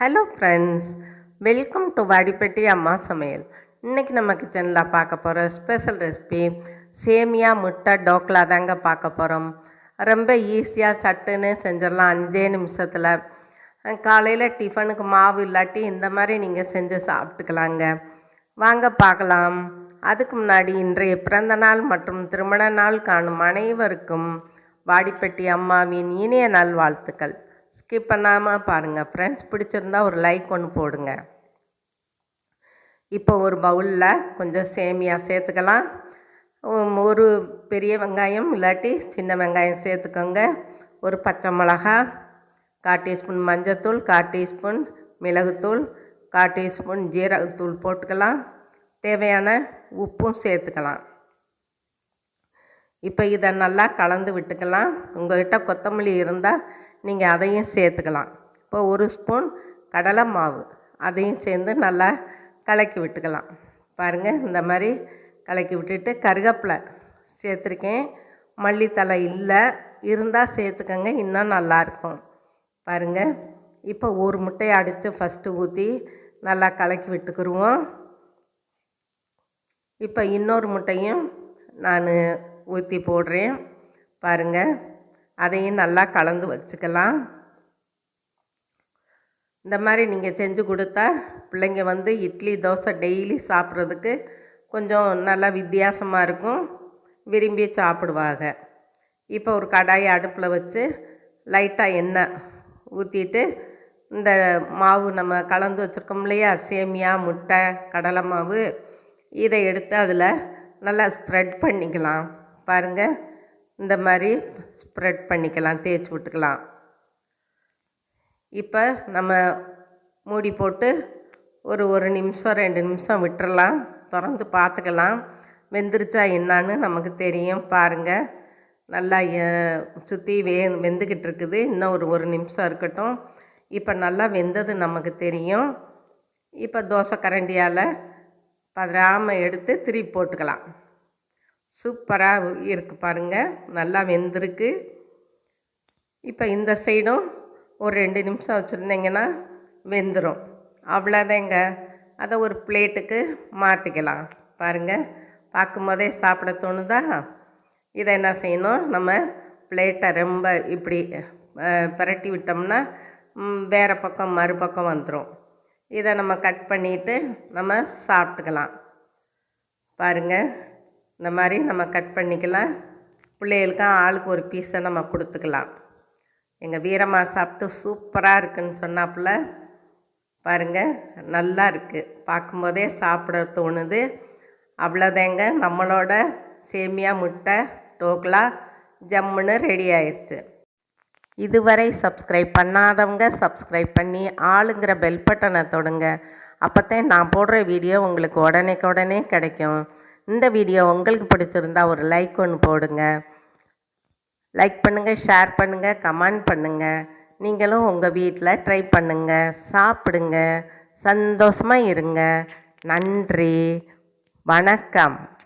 Hello friends welcome to Vadipatti அம்மா சமையல் இன்றைக்கி நம்ம கிச்சனில் பார்க்க போகிற ஸ்பெஷல் ரெசிபி சேமியா முட்டை டோக்லா தாங்க பார்க்க போகிறோம் ரொம்ப ஈஸியாக சட்டுன்னு செஞ்சிடலாம் அஞ்சே நிமிஷத்தில். காலையில் டிஃபனுக்கு மாவு இல்லாட்டி இந்த மாதிரி நீங்கள் செஞ்சு சாப்பிட்டுக்கலாங்க. வாங்க பார்க்கலாம் அதுக்கு முன்னாடி இன்றைய பிறந்த நாள் மற்றும் திருமண நாள் காணும் அனைவருக்கும் வாடிப்பட்டி அம்மாவின் இனிய நல்வாழ்த்துக்கள். ஸ்கிப் பண்ணாமல் பாருங்கள் ஃப்ரெண்ட்ஸ் பிடிச்சிருந்தா ஒரு லைக் ஒன்று போடுங்க. இப்போ ஒரு பவுலில் கொஞ்சம் சேமியா சேர்த்துக்கலாம். ஒரு பெரிய வெங்காயம் இல்லாட்டி சின்ன வெங்காயம் சேர்த்துக்கோங்க. ஒரு பச்சை மிளகா கால் டீஸ்பூன் மஞ்சத்தூள் கால் டீஸ்பூன் மிளகுத்தூள் கால் டீஸ்பூன் ஜீரகத்தூள் போட்டுக்கலாம். தேவையான உப்பும் சேர்த்துக்கலாம். இப்போ இதை நல்லா கலந்து விட்டுக்கலாம். உங்கள்கிட்ட கொத்தமல்லி இருந்தால் நீங்கள் அதையும் சேர்த்துக்கலாம். இப்போ ஒரு ஸ்பூன் கடலை மாவு அதையும் சேர்ந்து நல்லா கலக்கி விட்டுக்கலாம். பாருங்கள் இந்த மாதிரி கலக்கி விட்டுட்டு கருவேப்பிலை சேர்த்துருக்கேன். மல்லித்தலை இல்லை இருந்தால் சேர்த்துக்கங்க இன்னும் நல்லாயிருக்கும் பாருங்கள் இப்போ ஒரு முட்டையை அடித்து ஃபஸ்ட்டு ஊற்றி நல்லா கலக்கி விட்டுக்குருவோம். இப்போ இன்னொரு முட்டையும் நான் ஊற்றி போடுறேன். பாருங்கள் அதையும் நல்லா கலந்து வச்சுக்கலாம். இந்த மாதிரி நீங்கள் செஞ்சு கொடுத்தா பிள்ளைங்க வந்து இட்லி தோசை டெய்லி சாப்பிட்றதுக்கு கொஞ்சம் நல்லா வித்தியாசமாக இருக்கும். விரும்பி சாப்பிடுவாங்க. இப்போ ஒரு கடாயை அடுப்பில் வச்சு லைட்டாக எண்ணெய் ஊற்றிட்டு இந்த மாவு நம்ம கலந்து வச்சுருக்கோம் இல்லையா? சேமியா முட்டை கடலை மாவு. இதை எடுத்து அதில் நல்லா ஸ்ப்ரெட் பண்ணிக்கலாம். பாருங்கள் இந்த மாதிரி ஸ்ப்ரெட் பண்ணிக்கலாம் தேய்ச்சி விட்டுக்கலாம். இப்போ நம்ம மூடி போட்டு ஒரு ஒரு நிமிஷம் ரெண்டு நிமிஷம் விட்டுறலாம் திறந்து பார்த்துக்கலாம். வெந்துருச்சா என்னான்னு நமக்கு தெரியும். பாருங்கள் நல்லா சுற்றி வே வெந்துக்கிட்டு இருக்குது. இன்னும் ஒரு ஒரு நிமிஷம் இருக்கட்டும். இப்போ நல்லா வெந்தது நமக்கு தெரியும். இப்போ தோசை கரண்டியால் பதறாமல் எடுத்து திருப்பி போட்டுக்கலாம். சூப்பராக இருக்குது பாருங்கள் நல்லா வெந்திருக்கு. இப்போ இந்த சைடும் ஒரு ரெண்டு நிமிஷம் வச்சுருந்தீங்கன்னா வெந்துடும் அவ்வளோதாங்க அதை ஒரு பிளேட்டுக்கு மாற்றிக்கலாம் பாருங்கள் பார்க்கும்போதே சாப்பிட தோணுதா? இதை என்ன செய்யணும்? நம்ம பிளேட்டை ரொம்ப இப்படி அஹ், பிரட்டி விட்டோம்னா வேறு பக்கம் மறுபக்கம் வந்துடும் இதை நம்ம கட் பண்ணிவிட்டு நம்ம சாப்பிட்டுக்கலாம். பாருங்கள் இந்த மாதிரி நம்ம கட் பண்ணிக்கலாம். பிள்ளைகளுக்கு ஆளுக்கு ஒரு பீஸை நம்ம கொடுத்துக்கலாம். எங்கள் வீரம்மா சாப்பிட்டு சூப்பராக இருக்குன்னு சொன்னாப்புல. பாருங்கள் நல்லா இருக்குது பார்க்கும்போதே சாப்பிட தோணுது. அவ்வளோதாங்க. நம்மளோட சேமியா முட்டை டோக்லா ஜம்முன்னு ரெடி ஆயிடுச்சு இதுவரை சப்ஸ்கிரைப் பண்ணாதவங்க சப்ஸ்கிரைப் பண்ணி ஆளுங்கிற பெல் பட்டனை தொடுங்க. அப்போத்தான் நான் போடுற வீடியோ உங்களுக்கு உடனேக்கு உடனே கிடைக்கும். இந்த வீடியோ உங்களுக்கு பிடிச்சிருந்தா ஒரு லைக் ஒன்று போடுங்க. லைக் பண்ணுங்கள் ஷேர் பண்ணுங்கள் கமெண்ட் பண்ணுங்கள் நீங்களும் உங்கள் வீட்டில் ட்ரை பண்ணுங்கள் சாப்பிடுங்க. சந்தோஷமாக இருங்க. நன்றி. வணக்கம்.